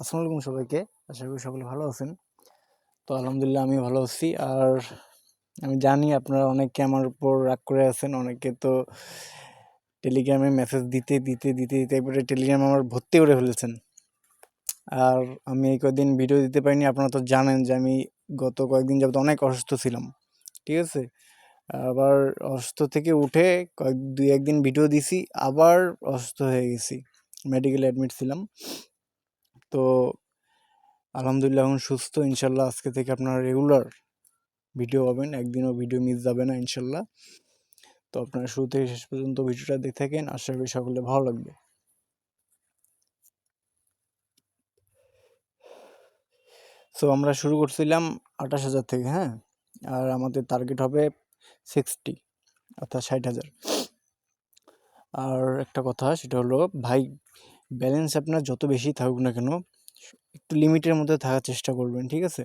আসসালামু আলাইকুম সবাইকে। আশা করি সকলে ভালো আছেন। তো আলহামদুলিল্লাহ আমি ভালো আছি। আর আমি জানি আপনারা অনেকে আমার উপর রাগ করে আছেন, অনেকে তো টেলিগ্রামে মেসেজ দিতে দিতে দিতে দিতে একবারে টেলিগ্রাম আমার ভর্তি করে ফেলেছেন। আর আমি এই কয়েকদিন ভিডিও দিতে পারিনি, আপনারা তো জানেন যে আমি গত কয়েকদিন যাবত অনেক অসুস্থ ছিলাম। ঠিক আছে? আবার অসুস্থ থেকে উঠে কয়েক, দুই, একদিন ভিডিও দিছি, আবার অসুস্থ হয়ে গেছি। মেডিকেলে অ্যাডমিট ছিলাম। তো আলহামদুলিল্লাহ এখন সুস্থ। ইনশাল্লাহ আজকে থেকে আপনারা রেগুলার ভিডিও পাবেন। একদিনও ভিডিও মিস যাবে না ইনশাল্লাহ। তো আপনারা শুরু থেকে শেষ পর্যন্ত ভিডিওটা দেখে থাকেন। আশা করি সকলে ভালো লাগবে। সো আমরা শুরু করছিলাম আঠাশ হাজার থেকে হ্যাঁ? আর আমাদের টার্গেট হবে সিক্সটি অর্থাৎ ষাট হাজার। আর একটা কথা সেটা হলো, ভাই ব্যালেন্স আপনার যত বেশি থাকুক না কেন, একটু লিমিটের মধ্যে থাকার চেষ্টা করবেন, ঠিক আছে?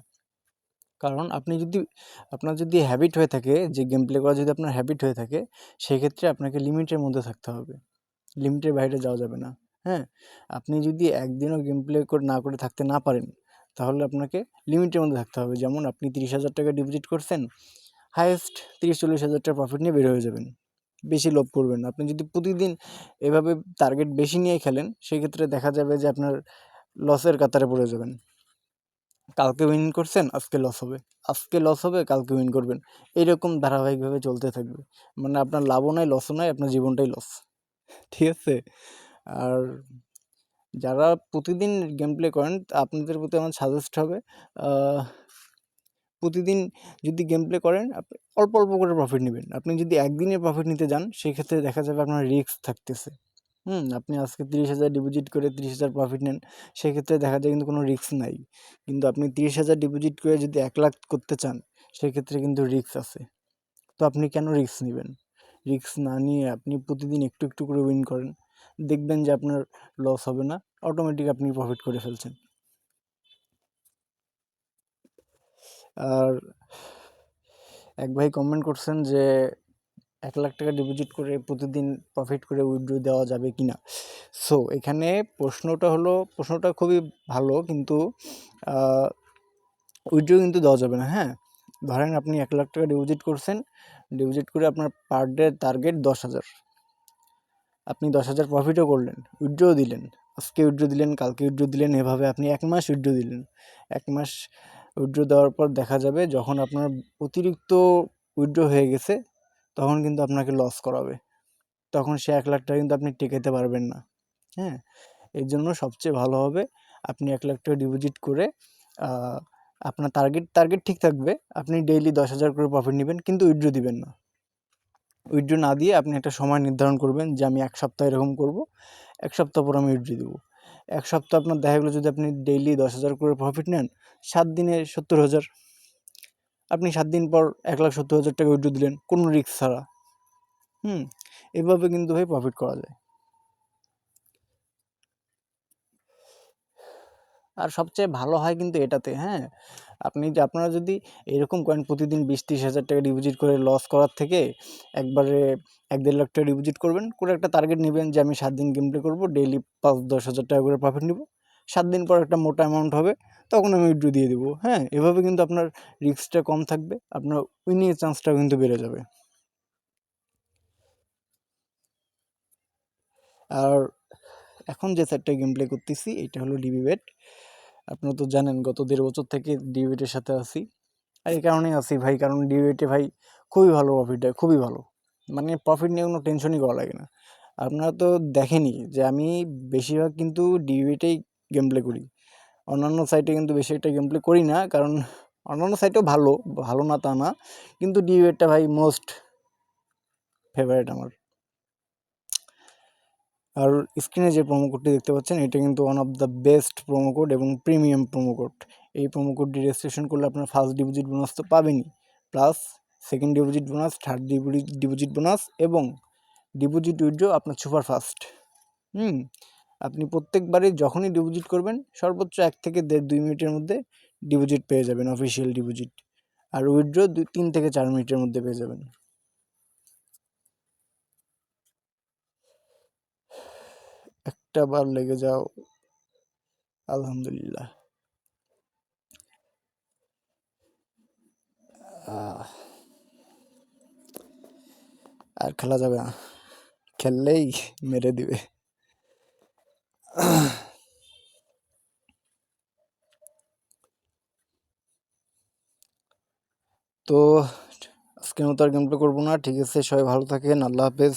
কারণ আপনি যদি, আপনার যদি হ্যাবিট হয়ে থাকে, যে গেম প্লে করা যদি আপনার হ্যাবিট হয়ে থাকে, সেক্ষেত্রে আপনাকে লিমিটের মধ্যে থাকতে হবে। লিমিটের বাইরে যাওয়া যাবে না হ্যাঁ? আপনি যদি একদিনও গেম প্লে করে, না করে থাকতে না পারেন, তাহলে আপনাকে লিমিটের মধ্যে থাকতে হবে। যেমন আপনি তিরিশ হাজার টাকা ডিপোজিট করছেন হায়েস্ট তিরিশ চল্লিশ হাজার টাকা প্রফিট নিয়ে বের হয়ে যাবেন। বেশি লোভ করবেন আপনি যদি প্রতিদিন এভাবে টার্গেট বেশি নিয়ে খেলেন, সেক্ষেত্রে দেখা যাবে যে আপনার লসের কাতারে পড়ে যাবেন। কালকে উইন করছেন, আজকে লস হবে। আজকে লস হবে, কালকে উইন করবেন। এইরকম ধারাবাহিকভাবে চলতে থাকবে। মানে আপনার লাভও নাই লসও নাই, আপনার জীবনটাই লস ঠিক আছে? আর যারা প্রতিদিন গেম প্লে করেন, আপনাদের প্রতি আমার সাজেস্ট হবে প্রতিদিন যদি গেম প্লে করেন অল্প অল্প করে প্রফিট নেবেন। আপনি যদি একদিনে প্রফিট নিতে যান, সেক্ষেত্রে দেখা যাবে আপনার রিস্ক থাকতেছে। হুম, আপনি আজকে তিরিশ হাজার ডিপোজিট করে তিরিশ হাজার প্রফিট নেন, সেক্ষেত্রে দেখা যায় কিন্তু কোনো রিস্ক নাই। কিন্তু আপনি তিরিশ হাজার ডিপোজিট করে যদি এক লাখ করতে চান, সেক্ষেত্রে কিন্তু রিস্ক আছে। তো আপনি কেন রিস্ক নেবেন? রিস্ক না নিয়ে আপনি প্রতিদিন একটু একটু করে উইন করেন। দেখবেন যে আপনার লস হবে না অটোমেটিক আপনি প্রফিট করে ফেলছেন। আর এক ভাই কমেন্ট করছেন যে, এক লাখ টাকা ডিপোজিট করে প্রতিদিন প্রফিট করে উইথড্র দেওয়া যাবে কি না সো এখানে প্রশ্নটা হলো, প্রশ্নটা খুবই ভালো কিন্তু উইথড্র কিন্তু দেওয়া যাবে না হ্যাঁ? ধরেন আপনি এক লাখ টাকা ডিপোজিট করছেন ডিপোজিট করে আপনার পার ডে টার্গেট দশ হাজার। আপনি দশ হাজার প্রফিটও করলেন উইথড্রও দিলেন, আজকে উইথড্র দিলেন, কালকে উইথড্র দিলেন, এভাবে আপনি এক মাস উইথড্র দিলেন। এক মাস উইথড্র দেওয়ার পর দেখা যাবে যখন আপনার অতিরিক্ত উইথড্র হয়ে গেছে, তখন কিন্তু আপনাকে লস করাবে। তখন সে এক লাখ টাকা কিন্তু আপনি টেকাতে পারবেন না। হ্যাঁ? এর জন্য সবচেয়ে ভালো হবে আপনি এক লাখ টাকা ডিপোজিট করে আপনার টার্গেট টার্গেট ঠিক থাকবে। আপনি ডেইলি দশ হাজার করে প্রফিট নেবেন কিন্তু উইড্রো দিবেন না। উইড্রো না দিয়ে আপনি একটা সময় নির্ধারণ করবেন যে আমি এক সপ্তাহ এরকম করব, এক সপ্তাহ পর আমি উইড্রো দেবো। এক সপ্তাহ আপনার দেখা গেলো যদি আপনি ডেইলি দশ হাজার করে প্রফিট নেন, সাত দিনে সত্তর হাজার। আপনি সাত দিন পর এক লাখ সত্তর হাজার টাকা উইড্রো দিলেন, কোনো রিক্স ছাড়া। হুম, এভাবে কিন্তু ভাই প্রফিট করা যায়। আর সবচেয়ে ভালো হয় কিন্তু এটাতে হ্যাঁ? আপনি যে আপনারা যদি এরকম করেন প্রতিদিন বিশ ত্রিশ হাজার টাকা ডিপোজিট করে লস করার থেকে একবারে এক দেড় লাখ টাকা ডিপোজিট করবেন, করে একটা টার্গেট নেবেন যে আমি সাত দিন গেম প্লে করব ডেইলি পাঁচ দশ হাজার টাকা করে প্রফিট নেব। সাত দিন পর একটা মোটা অ্যামাউন্ট হবে, তখন আমি উইড্রো দিয়ে দেবো। হ্যাঁ এভাবে কিন্তু আপনার রিস্কটা কম থাকবে, আপনার উইনিংয়ের চান্সটাও কিন্তু বেড়ে যাবে। আর এখন যে সেটটা গেম প্লে করতেছি, এটা হলো ডিবি বেট আপনারা তো জানেন গত দেড় বছর থেকে ডিবেটের সাথে আছি। আর এই কারণেই আছি ভাই, কারণ ডিবেটে ভাই খুবই ভালো প্রফিট হয় খুবই ভালো। মানে প্রফিট নিয়ে কোনো টেনশনই করা লাগে না। আপনারা তো দেখেনি যে আমি বেশিরভাগ কিন্তু ডিবেটেই গেম প্লে করি। অন্যান্য সাইটে কিন্তু বেশি একটা গেম প্লে করি না, কারণ অন্যান্য সাইটেও ভালো ভালো না তা না। কিন্তু ডিবেটটা ভাই মোস্ট ফেভারিট আমার। আর স্ক্রিনে যে প্রোমো কোডটি দেখতে পাচ্ছেন, এটা কিন্তু one of the best promo code এবং প্রিমিয়াম প্রোমো কোড এই প্রোমো কোডটি রেজিস্ট্রেশন করলে আপনার ফার্স্ট ডিপোজিট বোনাস তো পাবেনই plus second deposit bonus third deposit deposit bonus এবং ডিপোজিট উইড্রো আপনার সুপার ফাস্ট হুম, আপনি প্রত্যেকবারই যখনই ডিপোজিট করবেন, সর্বোচ্চ এক থেকে দেড়, দুই মিনিটের মধ্যে ডিপোজিট পেয়ে যাবেন অফিসিয়াল ডিপোজিট আর উইড্রো দুই, তিন থেকে চার মিনিটের মধ্যে পেয়ে যাবেন। একটা বার লেগে যাও। আলহামদুলিল্লাহ। আর খেলা যাবে না। খেললেই মেরে দিবে। তো আজকের মতো আর গেম প্লে করব না। ঠিক আছে, সবাই ভালো থাকেন। আল্লাহ হাফেজ।